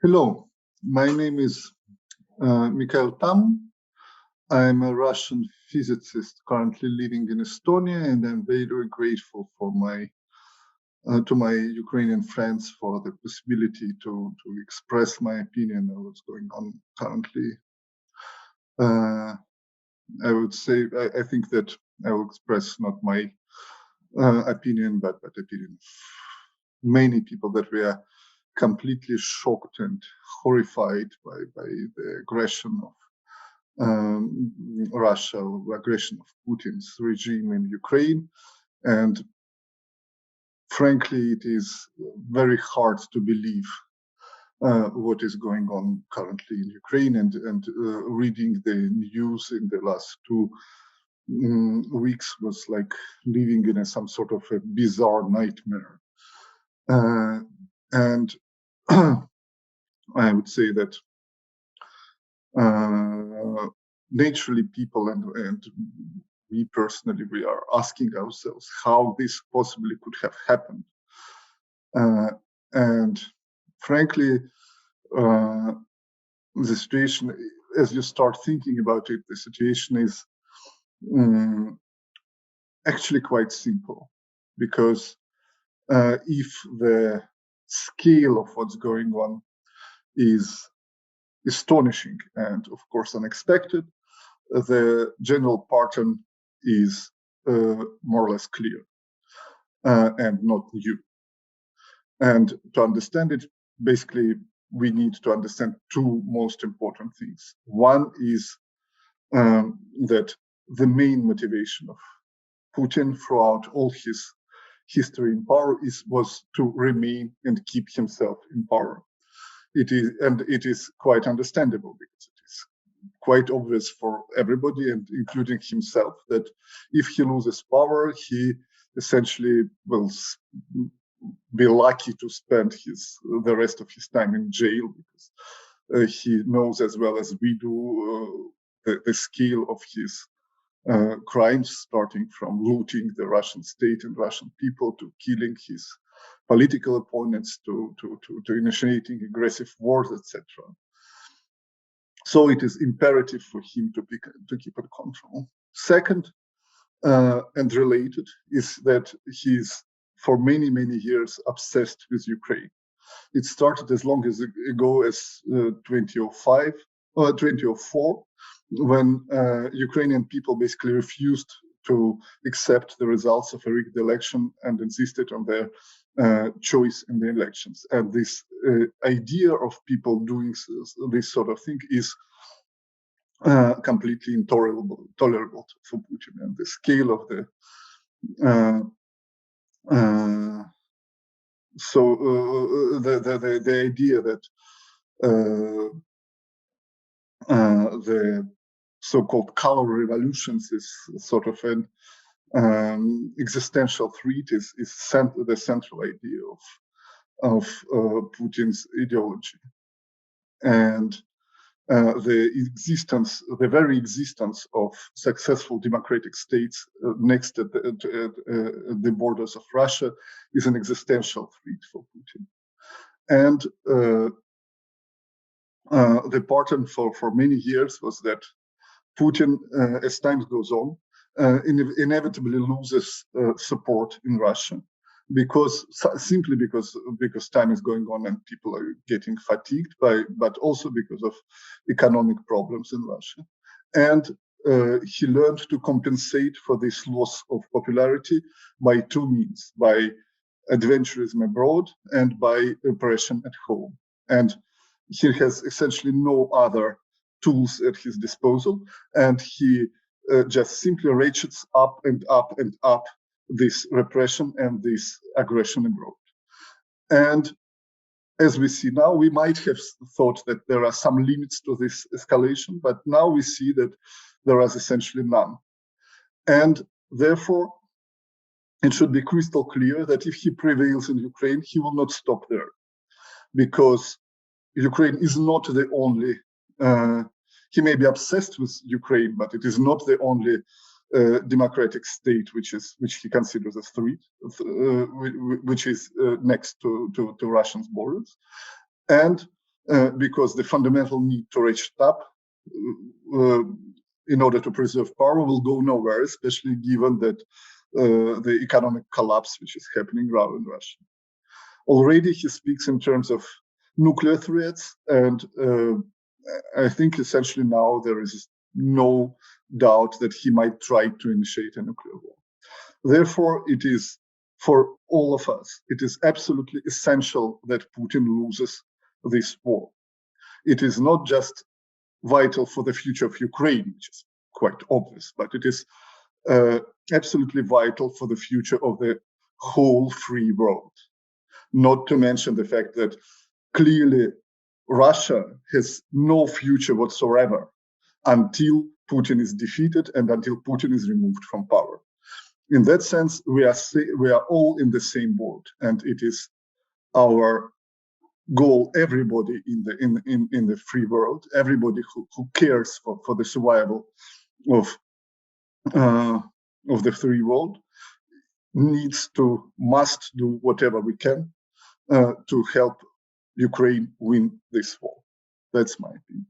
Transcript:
Hello, my name is uh, Mikhail Tam. I'm a Russian physicist currently living in Estonia, and I'm very grateful for my uh, to my Ukrainian friends for the possibility to to express my opinion on what's going on currently. Uh, I would say I, I, think that I will express not my uh, opinion, but but opinion of many people that we are completely shocked and horrified by, by the aggression of um, Russia, aggression of Putin's regime in Ukraine. And frankly, it is very hard to believe uh, what is going on currently in Ukraine and, and uh, reading the news in the last two um, weeks was like living in a, some sort of a bizarre nightmare. Uh, and I would say that uh, naturally people and, and me personally, we are asking ourselves how this possibly could have happened. Uh, and frankly, uh, the situation, as you start thinking about it, the situation is um, actually quite simple because uh, if the scale of what's going on is astonishing and, of course, unexpected. The general pattern is uh, more or less clear uh, and not new. And to understand it, basically, we need to understand two most important things. One is um, that the main motivation of Putin throughout all his history in power is was to remain and keep himself in power. It is and it is quite understandable because it is quite obvious for everybody and including himself that if he loses power, he essentially will be lucky to spend his the rest of his time in jail because uh, he knows as well as we do uh, the, the scale of his uh, crimes, starting from looting the Russian state and Russian people to killing his political opponents to, to, to, to initiating aggressive wars, etc. So it is imperative for him to, be, to keep it control. Second, uh, and related, is that he's for many, many years obsessed with Ukraine. It started as long as ago as uh, 2005, uh, 2004, when uh, Ukrainian people basically refused to accept the results of a rigged election and insisted on their uh, choice in the elections. And this uh, idea of people doing this sort of thing is uh, completely intolerable tolerable for Putin. And the scale of the uh, uh, so the, the, the the idea that the so-called color revolutions is sort of an um, existential threat is, is cent the central idea of of uh, Putin's ideology, and uh, the existence, the very existence of successful democratic states uh, next to the, uh, the, borders of Russia is an existential threat for Putin, and uh, uh, the pattern for for many years was that Putin, uh, as time goes on, uh, in, inevitably loses uh, support in Russia because simply because because time is going on and people are getting fatigued by but also because of economic problems in Russia. And uh, he learned to compensate for this loss of popularity by two means by adventurism abroad and by oppression at home. And he has essentially no other tools at his disposal, and he uh, just simply ratchets up and up and up this repression and this aggression abroad. And as we see now, we might have thought that there are some limits to this escalation, but now we see that there is essentially none. And therefore, it should be crystal clear that if he prevails in Ukraine, he will not stop there because Ukraine is not the only he may be obsessed with Ukraine, but it is not the only uh, democratic state which is which he considers a threat, uh, which is uh, next to, to, to Russia's borders. And uh, because the fundamental need to reach top uh, in order to preserve power will go nowhere, especially given that uh, the economic collapse which is happening around in Russia. Already he speaks in terms of nuclear threats, and uh, I think essentially now there is no doubt that he might try to initiate a nuclear war. Therefore, it is for all of us, it is absolutely essential that Putin loses this war. It is not just vital for the future of Ukraine, which is quite obvious, but it is uh, absolutely vital for the future of the whole free world. Not to mention the fact that clearly Russia has no future whatsoever until Putin is defeated and until Putin is removed from power. In that sense, we are we are all in the same boat, and it is our goal. Everybody in the in in, in the free world, everybody who, who cares for, for the survival of uh, of the free world, needs to must do whatever we can uh, to help Ukraine win this war. That's my opinion.